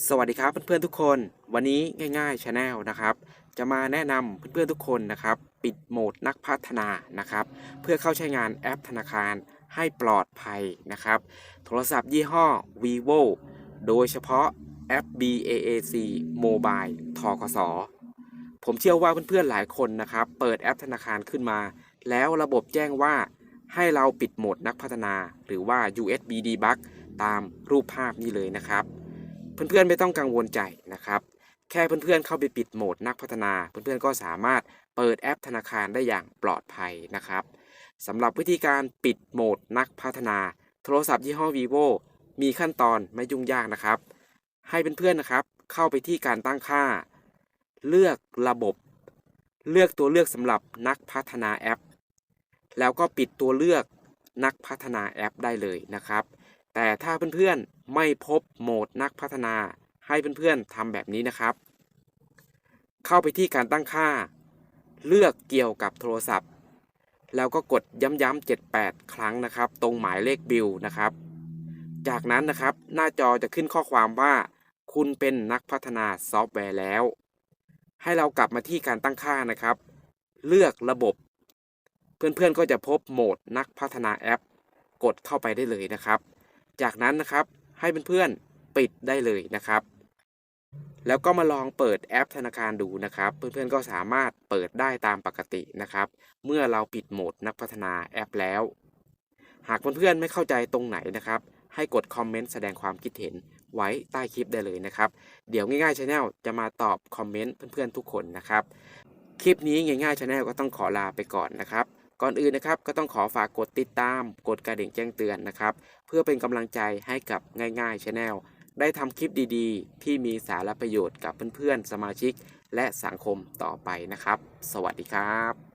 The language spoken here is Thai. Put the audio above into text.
สวัสดีครับเพื่อนๆทุกคน วันนี้ง่ายๆชาแนลนะครับ จะมาแนะนำเพื่อนๆทุกคนนะครับ ปิดโหมดนักพัฒนานะครับ เพื่อเข้าใช้งานแอปธนาคารให้ปลอดภัยนะครับ โทรศัพท์ยี่ห้อ vivo โดยเฉพาะแอป BAAC Mobile ทกสผมเชื่อว่าเพื่อนๆหลายคนนะครับ เปิดแอปธนาคารขึ้นมา แล้วระบบแจ้งว่าให้เราปิดโหมดนักพัฒนา หรือว่า USB debug ตามรูปภาพนี้เลยนะครับ เพื่อนๆไม่ต้องกังวลใจนะครับ แค่เพื่อนๆเข้าไปปิดโหมดนักพัฒนา เพื่อนๆก็สามารถเปิดแอปธนาคารได้อย่างปลอดภัยนะครับสำหรับวิธีการปิดโหมดนักพัฒนา โทรศัพท์ยี่ห้อ vivo มีขั้นตอนไม่ยุ่งยากนะครับ ให้เพื่อนๆนะครับเข้าไปที่การตั้งค่า เลือกระบบ เลือกตัวเลือกสำหรับนักพัฒนาแอป แล้วก็ปิดตัวเลือกนักพัฒนาแอปได้เลยนะครับ แต่ถ้าเพื่อนๆไม่พบโหมดนักพัฒนาให้เพื่อนๆทำแบบนี้นะครับ เข้าไปที่การตั้งค่า เลือกเกี่ยวกับโทรศัพท์ แล้วก็กดย้ำๆ78 ครั้งนะครับ ตรงหมายเลขบิลนะครับ จากนั้นนะครับหน้าจอจะขึ้นข้อความว่า คุณเป็นนักพัฒนาซอฟต์แวร์แล้ว ให้เรากลับมาที่การตั้งค่านะครับ เลือกระบบ เพื่อนๆก็จะพบโหมดนักพัฒนาแอป กดเข้าไปได้เลยนะครับ จากนั้นนะครับให้เพื่อนๆปิดได้เลยนะครับ แล้วก็มาลองเปิดแอปธนาคารดูนะครับ เพื่อนๆก็สามารถเปิดได้ตามปกตินะครับ เมื่อเราปิดโหมดนักพัฒนาแอปแล้ว หากเพื่อนๆไม่เข้าใจตรงไหนนะครับ ให้กดคอมเมนต์แสดงความคิดเห็นไว้ใต้คลิปได้เลยนะครับ เดี๋ยวง่ายๆชาแนลจะมาตอบคอมเมนต์เพื่อนๆทุกคนนะครับ คลิปนี้ง่ายๆชาแนลก็ต้องขอลาไปก่อนนะครับ ก่อนอื่นนะครับก็ต้องขอฝากกดติดตาม กดกระดิ่งแจ้งเตือนนะครับ เพื่อเป็นกำลังใจให้กับง่ายๆชาแนลได้ทำคลิปดีๆ ที่มีสาระประโยชน์กับเพื่อนๆ สมาชิก และสังคมต่อไปนะครับ สวัสดีครับ